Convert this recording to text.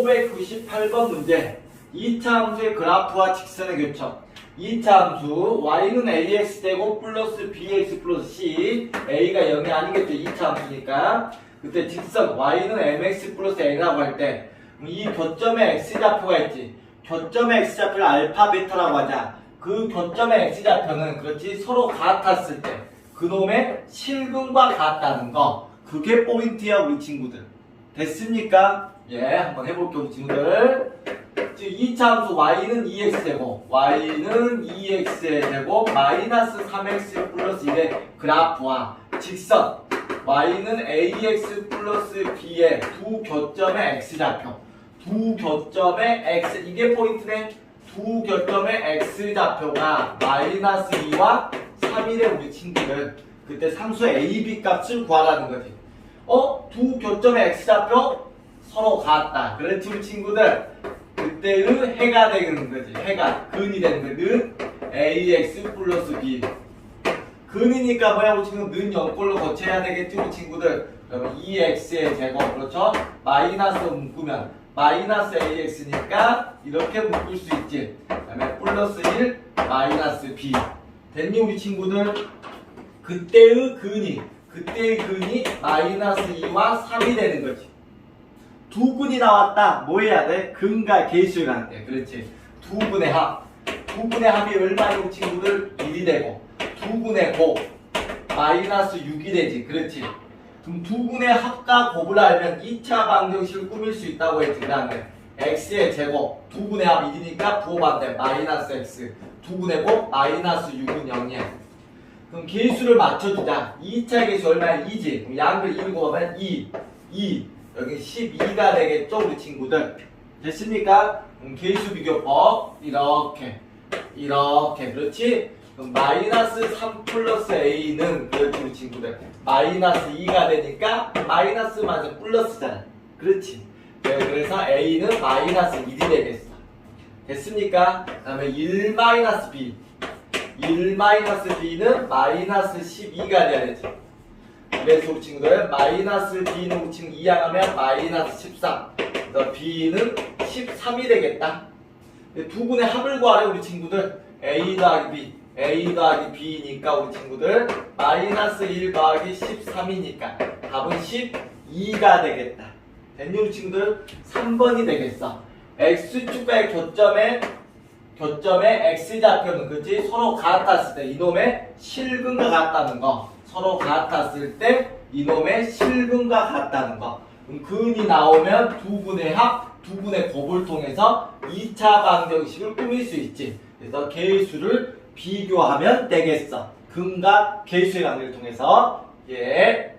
28번 문제. 2차 함수의 그래프와 직선의 교점. 2차 함수 y는 ax 되고 플러스 bx 플러스 c. a가 0이 아니겠죠 2차 함수니까. 그때 직선 y는 mx 플러스 a라고 할 때. 이 교점에 x좌표가 있지. 교점의 x좌표를 알파 베타라고 하자. 그 교점의 x좌표는 그렇지 서로 같았을 때. 그놈의 실근과 같다는 거. 그게 포인트야 우리 친구들 됐습니까? 예, 한번 해볼게요, 우리 친구들. 지금 2차 함수 y는 2x제곱, y는 2x의 제곱, 마이너스 3x 플러스 1의 그래프와 직선, y는 ax 플러스 b의 두 교점의 x좌표, 두 교점의 x, 이게 포인트네. 두 교점의 x좌표가 마이너스 2와 3일의 우리 친구들. 그때 상수 a, b 값을 구하라는 거지. 어? 두 교점의 x좌표 서로 같다. 그렇지 우리 친구들. 그때의 해가 되는 거지. 해가 근이 되는 거지. 는 ax 플러스 b. 근이니까 뭐야 우리 친구 는 0꼴로 거쳐야 되겠지 우리 친구들. 그러면 2x의 제곱 그렇죠? 마이너스 묶으면 마이너스 ax니까 이렇게 묶을 수 있지. 그다음에 플러스 1 마이너스 b. 됐니 우리 친구들? 그때의 근이 그때의 근이 마이너스 2와 3이 되는 거지. 두 근이 나왔다. 뭐 해야 돼? 근과 계수를 할 때. 그렇지. 두 근의 합. 두 근의 합이 얼마니 친구들? 1이 되고. 두 근의 곱. 마이너스 6이 되지. 그렇지. 그럼 두 근의 합과 곱을 알면 2차 방정식을 꾸밀 수 있다고 했지. 그 다음에 x의 제곱. 두 근의 합 1이니까 부호반대 마이너스 x. 두 근의 곱 마이너스 6은 0이야. 그럼 계수를 맞춰주자. 2차 계수 얼마야? 2지. 그럼 양을 2를 곱하면 2, 2. 여기 12가 되겠죠, 우리 친구들. 됐습니까? 그럼 계수 비교법 이렇게, 이렇게, 그렇지? 그럼 마이너스 3 플러스 a는 그렇지, 우리 친구들. 마이너스 2가 되니까 마이너스 맞아 플러스잖아. 그렇지? 네, 그래서 a는 마이너스 1이 되겠어. 됐습니까? 그 다음에 1 마이너스 b. 1 마이너스 b는 마이너스 12가 돼야 되지. 그래서 우리 친구들 마이너스 b는 우리 이항하면 마이너스 13. 그래서 b는 13이 되겠다. 두 분의 합을 구하래 우리 친구들. a 더하기 b. a 더하기 b니까 우리 친구들 마이너스 1 더하기 13이니까 답은 12가 되겠다. 됐니 우리 친구들? 3번이 되겠어. x축과의 교점에 교점의 x좌표는 그지 서로 같았을 때 이놈의 실근과 같다는 거. 서로 같았을 때 이놈의 실근과 같다는 거. 그럼 근이 나오면 두 분의 합, 두 분의 곱을 통해서 2차 방정식을 꾸밀 수 있지. 그래서 계수를 비교하면 되겠어. 근과 계수의 관계를 통해서. 예